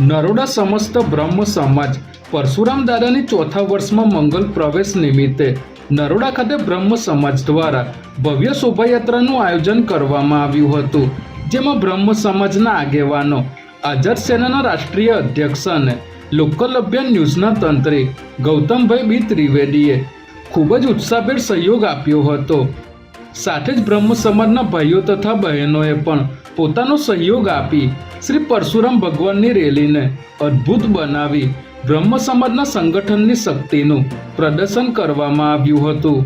નરોડા સમસ્ત બ્રહ્મ સમાજ પરશુરામ દાદાની ચોથા વર્ષમાં મંગલ પ્રવેશ નિમિત્તે નરોડા ખાતે બ્રહ્મ સમાજ દ્વારા ભવ્ય શોભાયાત્રાનું આયોજન કરવામાં આવ્યું હતું, જેમાં બ્રહ્મ સમાજના આગેવાનો આઝાદ સેનાના રાષ્ટ્રીય અધ્યક્ષ અને લોકલ અભિયાન ન્યૂઝના તંત્રી ગૌતમભાઈ બી ત્રિવેદીએ ખૂબ જ ઉત્સાહભેર સહયોગ આપ્યો હતો. સાથે જ બ્રહ્મ સમાજના ભાઈઓ તથા બહેનોએ પણ પોતાનો સહયોગ આપી શ્રી પરશુરામ ભગવાનની રેલીને અદ્ભુત બનાવી બ્રહ્મ સમાજના સંગઠનની શક્તિનું પ્રદર્શન કરવામાં આવ્યું હતું.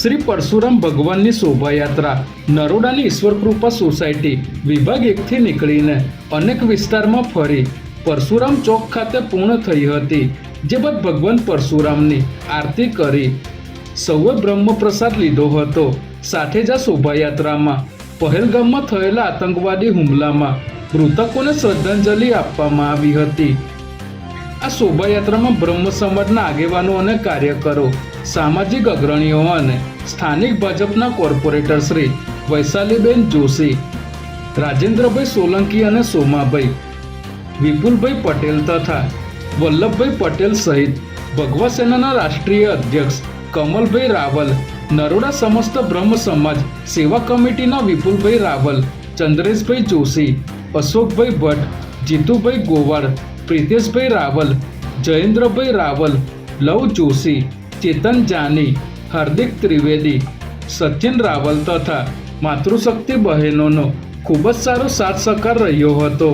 શ્રી પરશુરામ ભગવાનની શોભાયાત્રા નરોડાની ઈશ્વર કૃપા સોસાયટી વિભાગ એકથી નીકળીને અનેક વિસ્તારમાં ફરી પરશુરામ ચોક ખાતે પૂર્ણ થઈ હતી, જે બાદ ભગવાન પરશુરામની આરતી કરી સૌએ બ્રહ્મપ્રસાદ લીધો હતો. સાથે જ આ શોભાયાત્રામાં પહેલગામમાં થયેલા આતંકવાદી હુમલામાં મૃતકોને શ્રદ્ધાંજલિ આપવામાં આવી હતી. આ શોભાયાત્રામાં બ્રહ્મ સમાજના આગેવાનો અને કાર્યકરો, સામાજિક અગ્રણીઓ અને સ્થાનિક ભાજપના કોર્પોરેટર શ્રી વૈશાલીબેન જોશી, રાજેન્દ્રભાઈ સોલંકી અને સોમાભાઈ, વિપુલભાઈ પટેલ તથા વલ્લભભાઈ પટેલ સહિત ભગવા સેનાના રાષ્ટ્રીય અધ્યક્ષ કમલભાઈ રાવલ, નરોડા સમસ્ત બ્રહ્મ સમાજ, સેવા કમિટીના વિપુલભાઈ રાવલ, ચંદ્રેશભાઈ જોશી, અશોકભાઈ ભટ્ટ, જીતુભાઈ ગોવાળ, પ્રિતેશભાઈ રાવલ, જયેન્દ્રભાઈ રાવલ, લવ જોશી, ચેતન જાની, હાર્દિક ત્રિવેદી, સચિન રાવલ તથા માતૃશક્તિ બહેનોનો ખૂબ જ સારો સાથ સહકાર રહ્યો હતો.